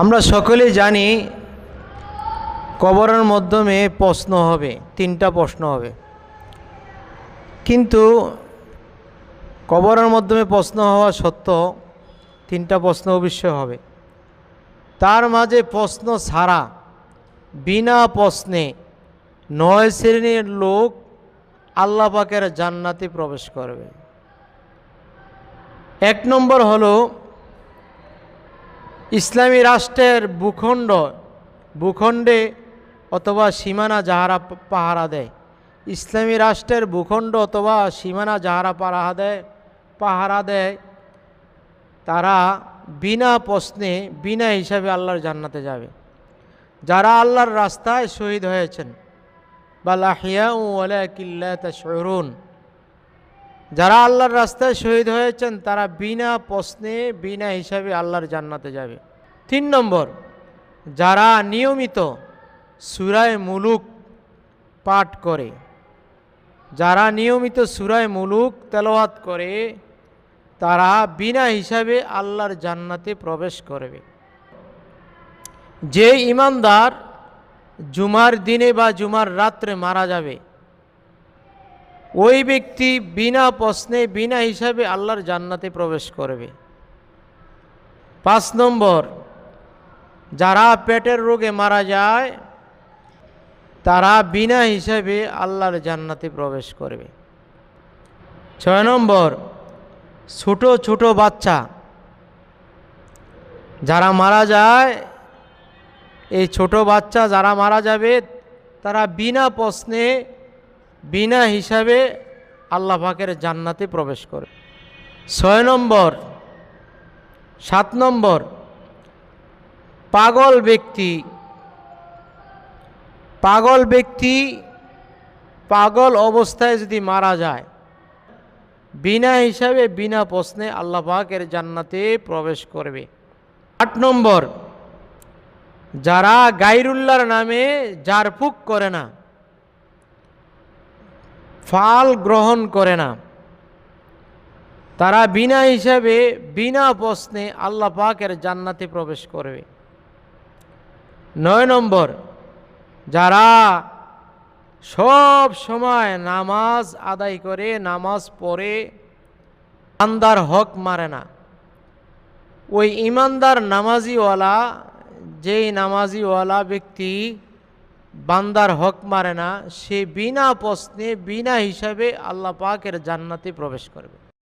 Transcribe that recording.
আমরা সকলেই জানি কবরের মাধ্যমে প্রশ্ন হবে, তিনটা প্রশ্ন হবে। কিন্তু কবরের মাধ্যমে প্রশ্ন হওয়া সত্ত্বেও তিনটা প্রশ্ন অবশ্যই হবে। তার মাঝে প্রশ্ন ছাড়া বিনা প্রশ্নে নয় শ্রেণির লোক আল্লাহ পাকের জান্নাতে প্রবেশ করবে। এক নম্বর হলো ইসলামী রাষ্ট্রের ভূখণ্ড, ভূখণ্ডে অথবা সীমানা যাহারা পাহারা দেয়। ইসলামী রাষ্ট্রের ভূখণ্ড অথবা সীমানা যাহারা পাহারা দেয় পাহারা দেয়, তারা বিনা প্রশ্নে, বিনা হিসাবে আল্লাহর জান্নাতে যাবে। যারা আল্লাহর রাস্তায় শহীদ হয়েছেন। বা লাহিয়া ওয়ালা কিল্লা তাশউরুন। যারা আল্লাহর রাস্তায় শহীদ হয়েছেন, তারা বিনা প্রশ্নে, বিনা হিসাবে আল্লাহর জান্নাতে যাবে। তিন নম্বর, যারা নিয়মিত সুরায় মুলুক পাঠ করে, যারা নিয়মিত সুরায় মুলুক তেলাওয়াত করে, তারা বিনা হিসাবে আল্লাহর জান্নাতে প্রবেশ করবে। যে ইমানদার জুমার দিনে বা জুমার রাত্রে মারা যাবে ওই ব্যক্তি বিনা প্রশ্নে, বিনা হিসাবে আল্লাহর জান্নাতে প্রবেশ করবে। পাঁচ নম্বর, যারা পেটের রোগে মারা যায়, তারা বিনা হিসাবে আল্লাহর জান্নাতে প্রবেশ করবে। ছয় নম্বর, ছোট ছোট বাচ্চা, যারা মারা যায়, এই ছোট বাচ্চা যারা মারা যাবে, তারা বিনা প্রশ্নে বিনা হিসাবে আল্লাহ পাকের জান্নাতে প্রবেশ করে। ছয় নম্বর, সাত নম্বর, পাগল ব্যক্তি। পাগল ব্যক্তি পাগল অবস্থায় যদি মারা যায়, বিনা হিসাবে, বিনা প্রশ্নে আল্লাহ পাকের জান্নাতে প্রবেশ করবে। আট নম্বর, যারা গাইরুল্লাহর নামে জারফুক করে না ফাল গ্রহণ করে না। তারা বিনা হিসাবে, বিনা প্রশ্নে আল্লাহ পাকের জান্নাতে প্রবেশ করবে। নয় নম্বর, যারা সব সময় নামাজ আদায় করে, নামাজ পড়ে আন্দার হক মারে না। ওই ইমানদার নামাজিওয়ালা, যেই নামাজিওয়ালা ব্যক্তি বান্দার হক মারে না সে বিনা প্রশ্নে বিনা হিসাবে আল্লাহ পাকের জান্নাতে প্রবেশ করবে।